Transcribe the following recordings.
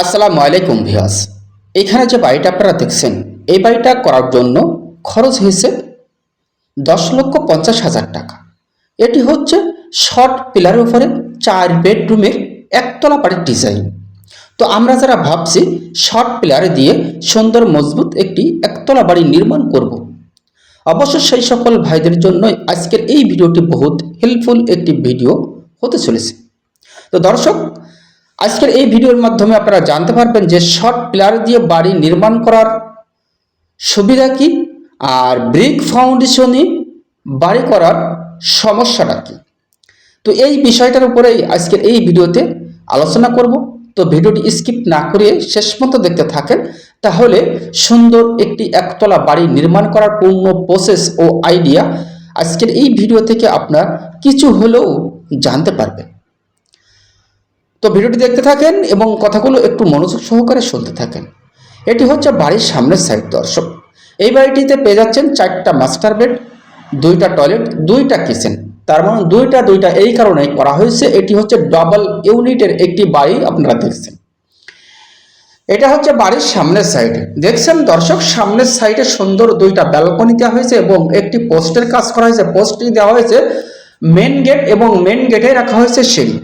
আসসালামু আলাইকুম ভিয়াস এখানে যে বাড়িটা আপনারা দেখছেন, এই বাড়িটা করার জন্য খরচ হয়েছে দশ লক্ষ পঞ্চাশ হাজার টাকা। এটি হচ্ছে শর্ট পিলারের উপরে চার বেডরুমের একতলা বাড়ির ডিজাইন তো আমরা যারা ভাবছি শর্ট পিলার দিয়ে সুন্দর মজবুত একটি একতলা বাড়ি নির্মাণ করব। অবশ্য সেই সকল ভাইদের জন্য আজকের এই ভিডিওটি বহুত হেল্পফুল একটি ভিডিও হতে চলেছে। তো দর্শক আজকের এই ভিডিওর মাধ্যমে আপনারা জানতে পারবেন যে শর্ট পিলার দিয়ে বাড়ি নির্মাণ করার সুবিধা কি আর ব্রিক ফাউন্ডেশনে বাড়ি করার সমস্যাটা কি? তো এই বিষয়টার উপরেই আজকের এই ভিডিওতে আলোচনা করব। তো ভিডিওটি স্কিপ না করে শেষ পর্যন্ত দেখতে থাকেন। তাহলে সুন্দর একটি একতলা বাড়ি নির্মাণ করার পূর্ণ প্রসেস ও আইডিয়া আজকের এই ভিডিও থেকে আপনার কিছু হলেও জানতে পারবেন। তো ভিডিওটি দেখতে থাকেন এবং কথাগুলো একটু মনোযোগ সহকারে শুনতে থাকেন। এটি হচ্ছে বাড়ির সামনের সাইড দর্শক। এই বাড়িটিতে পেয়ে যাচ্ছেন চারটা মাস্টার বেড দুইটা টয়লেট দুইটা কিচেন তার মানে দুইটা দুইটা এই কারণে করা হয়েছে। এটি হচ্ছে ডাবল ইউনিটের একটি বাড়ি আপনারা দেখছেন। এটা হচ্ছে বাড়ির সামনের সাইডে দেখছেন দর্শক, সামনের সাইডে সুন্দর দুইটা ব্যালকনি দেওয়া হয়েছে এবং একটি পোস্টের কাজ করা হয়েছে। পোস্টটি দেওয়া হয়েছে মেন গেট এবং মেন গেটে রাখা হয়েছে সিঁড়ি।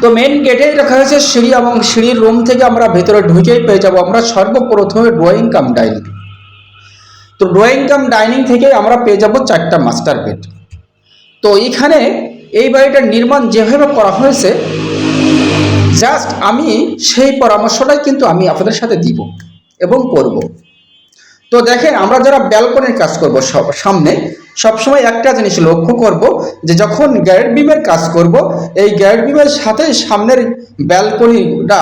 তো মেন গেটে রাখা হয়েছে সিঁড়ি এবং সিঁড়ির রুম থেকে আমরা ভেতরে ঢুকেই পেয়ে যাব। আমরা সর্বপ্রথমে ড্রয়িং কাম ডাইনিং তো ড্রয়িং কাম ডাইনিং থেকে আমরা পেয়ে যাব চারটা মাস্টার বেড তো এখানে এই বাড়িটার নির্মাণ যেভাবে করা হয়েছে জাস্ট আমি সেই পরামর্শটাই কিন্তু আমি আপনাদের সাথে দিব এবং করব। তো দেখেন, আমরা যারা ব্যালকনির কাজ করব সব সামনে, সবসময় একটা জিনিস লক্ষ্য করব যে যখন গ্যারেট বিমের কাজ করব, এই গ্যারেট বিমের সাথে সামনের ব্যালকনিটা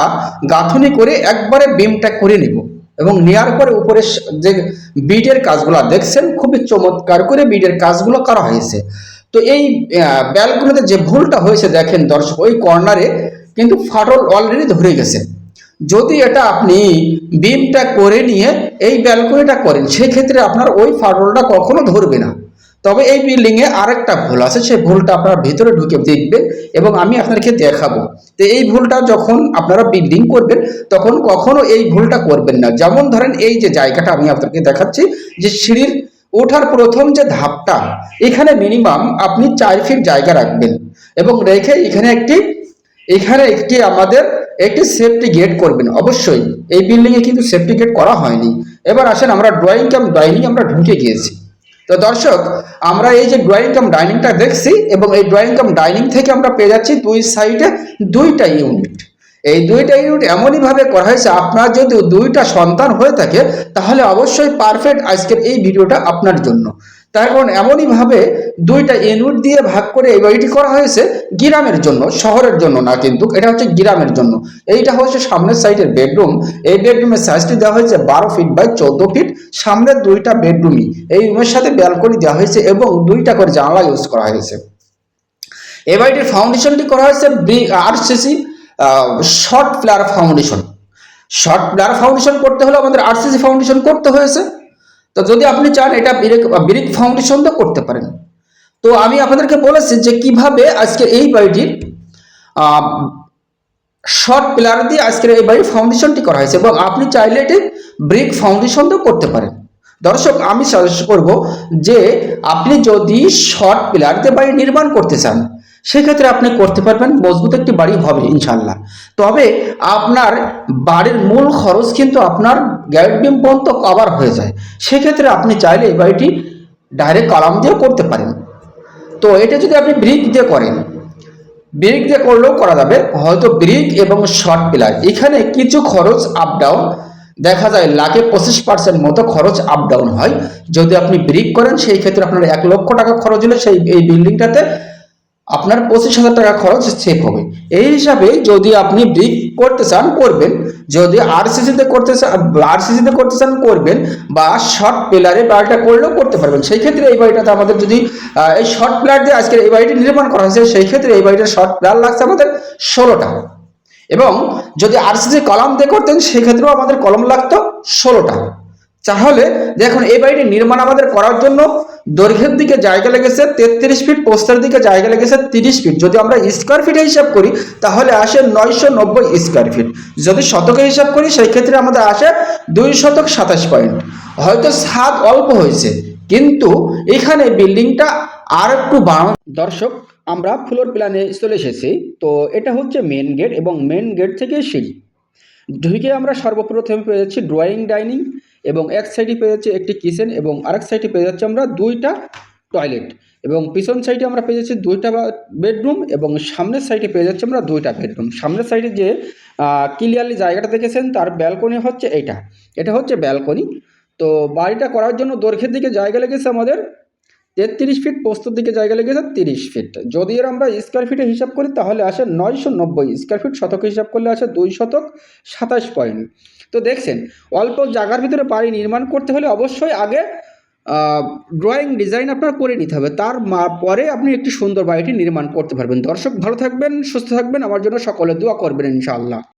গাঁথনি করে একবারে বিমটা করে নিব এবং নেওয়ার পরে উপরে যে বিটের কাজগুলো, দেখছেন? খুবই চমৎকার করে বিটের কাজগুলো করা হয়েছে। তো এই ব্যালকনিতে যে ভুলটা হয়েছে, দেখেন দর্শক, ওই কর্নারে কিন্তু ফাটল অলরেডি ধরে গেছে। যদি এটা আপনি বিমটা করে নিয়ে এই ব্যালকনিটা করেন, সেক্ষেত্রে আপনার ওই ফাটলটা কখনো ধরবে না। তবে এই বিল্ডিং এ আরেকটা ভুল আছে, সেই ভুলটা আপনারা ভিতরে ঢুকে দেখবেন এবং আমি আপনাদেরকে দেখাবো। তো এই ভুলটা যখন আপনারা বিল্ডিং করবেন, তখন কখনো এই ভুলটা করবেন না। যেমন ধরেন এই যে জায়গাটা আমি আপনাদেরকে দেখাচ্ছি, যে সিঁড়ির ওঠার প্রথম যে ধাপটা, এখানে মিনিমাম আপনি চার ফিট জায়গা রাখবেন এবং রেখে এখানে একটি এখানে একটি আমাদের একটি সেফটি গেট করবেন। অবশ্যই, এই বিল্ডিং এ কিন্তু সেফটি গেট করা হয়নি। এবার আসেন আমরা ড্রয়িং কাম ডাইনিং আমরা ঢুকে গিয়েছি। তো দর্শক, আমরা এই যে ড্রয়িং কাম ডাইনিংটা দেখছি এবং এই ড্রয়িং কাম ডাইনিং থেকে আমরা পেয়ে যাচ্ছি দুই সাইডে দুইটা ইউনিট এই দুইটা ইউনিট এমনই ভাবে করা হয়েছে, আপনার যদি দুইটা সন্তান হয়ে থাকে, তাহলে অবশ্যই পারফেক্ট আজকের এই ভিডিওটা আপনার জন্য। তার কারণ এমনই ভাবে দুইটা ইউনিট দিয়ে ভাগ করে এই বাড়িটি করা হয়েছে গ্রামের জন্য, শহরের জন্য না কিন্তু, এটা হচ্ছে গ্রামের জন্য। এইটা হচ্ছে সামনের সাইডের বেডরুম এই বেডরুমের সাইজটি দেওয়া হয়েছে বারো ফিট বাই চোদ্দ ফিট সামনের দুইটা বেডরুমই এই রুমের সাথে ব্যালকনি দেওয়া হয়েছে এবং দুইটা করে জানলা ইউজ করা হয়েছে। এই বাড়িটির ফাউন্ডেশনটি করা হয়েছে RCC short pillar foundation short pillar foundation করতে হলে আমাদের আরসিসি ফাউন্ডেশন করতে হয়েছে। তো যদি আপনি চান এটা ব্রিক ফাউন্ডেশন তো করতে পারেন। তো আমি আপনাদেরকে বলেছি যে কীভাবে আজকে এই বাড়িটির শর্ট পিলার দিয়ে আজকের এই বাড়ির ফাউন্ডেশনটি করা হয়েছে এবং আপনি চাইলে এটি ব্রিক ফাউন্ডেশন তো করতে পারেন। দর্শক, আমি সাজেস্ট করব যে আপনি যদি শর্ট পিলার দিয়ে বাড়ি নির্মাণ করতে চান সেক্ষেত্রে আপনি করতে পারবেন, মজবুত একটি বাড়ি হবে ইনশাল্লাহ তবে আপনার বাড়ির মূল খরচ কিন্তু আপনার গ্যারেট বিম পর্যন্ত কভার হয়ে যায়। সেক্ষেত্রে আপনি চাইলে এই বাড়িটি ডাইরেক্ট কলাম দিয়ে করতে পারেন। তো এটা যদি আপনি ব্রিক দিয়ে করেন ব্রিক দিয়ে করলেও করা যাবে। হয়তো ব্রিক এবং শর্ট পিলার এখানে কিছু খরচ আপ ডাউন দেখা যায় লাখে পঁচিশ পার্সেন্ট মতো খরচ আপ ডাউন হয়। যদি আপনি ব্রিক করেন, সেই ক্ষেত্রে আপনার এক লক্ষ টাকা খরচ হলে সেই, এই বিল্ডিংটাতে আপনার পঁচিশ হাজার টাকা খরচ সেভ হবে। এই হিসাবে যদি আপনি ব্রিক করতে চান, করবেন। যদি আরসিসিতে করতে চান আরসিসিতে করতে চান, করবেন বা শর্ট পিলারে বাড়িটা করলেও করতে পারবেন। সেই ক্ষেত্রে এই বাড়িটাতে আমাদের যদি এই শর্ট পিলার দিয়ে আজকের এই বাড়িটি নির্মাণ করা হয়েছে, সেই ক্ষেত্রে এই বাড়িটার শর্ট পিলার লাগছে আমাদের ষোলোটা এবং যদি আরসিসি কলাম দিয়ে করতেন সেক্ষেত্রেও আমাদের কলম লাগতো ষোলোটা তাহলে দেখুন, এই বাড়িটি নির্মাণ আমাদের করার জন্য দৈর্ঘ্যের দিকে জায়গা লেগেছে তেত্রিশ ফিট পোস্তের দিকে জায়গা লেগেছে তিরিশ ফিট। যদি আমরা স্কোয়ার ফিটে হিসাব করি, তাহলে আসে নয়শো নব্বই স্কোয়ার ফিট যদি শতকে হিসাব করি, সেই ক্ষেত্রে আমাদের আসে দুই শতক সাতাশ পয়েন্ট হয়তো ছাদ অল্প হয়েছে, কিন্তু এখানে বিল্ডিংটা আর একটু বাড়ানো দর্শক, আমরা ফ্লোর প্ল্যানে চলে এসেছি। তো এটা হচ্ছে মেন গেট এবং মেন গেট থেকে সিঁড়ি। ঢুকে আমরা সর্বপ্রথমে পেয়ে যাচ্ছি ড্রয়িং ডাইনিং এবং এক সাইডে পেয়ে যাচ্ছে একটি কিচেন এবং আরেক সাইডে পেয়ে যাচ্ছে আমরা দুইটা টয়লেট। এবং পিছন সাইডে আমরা পেয়ে যাচ্ছি দুইটা বেডরুম এবং সামনের সাইডে পেয়ে যাচ্ছি আমরা দুইটা বেডরুম। সামনের সাইডে যে ক্লিয়ারলি জায়গাটা দেখেছেন তার ব্যালকনি হচ্ছে এইটা। এটা হচ্ছে ব্যালকনি। তো বাড়িটা করার জন্য দৈর্ঘ্যের দিকে জায়গা লেগেছে আমাদের তেত্রিশ ফিট পোস্তর দিকে জায়গা লেগেছে তিরিশ ফিট যদি এর আমরা স্কোয়ার ফিটে হিসাব করি, তাহলে আসে নয়শো নব্বই। স্কোয়ার ফিট শতক হিসাব করলে আসে দুই শতক সাতাশ পয়েন্ট তো দেখছেন, অল্প জায়গার ভিতরে বাড়ি নির্মাণ করতে হলে অবশ্যই আগে ড্রয়িং ডিজাইন আপনার করে নিতে হবে। তার পরে আপনি একটি সুন্দর বাড়িটি নির্মাণ করতে পারবেন। দর্শক ভালো থাকবেন, সুস্থ থাকবেন। আমার জন্য সকলে দোয়া করবেন ইনশাআল্লাহ।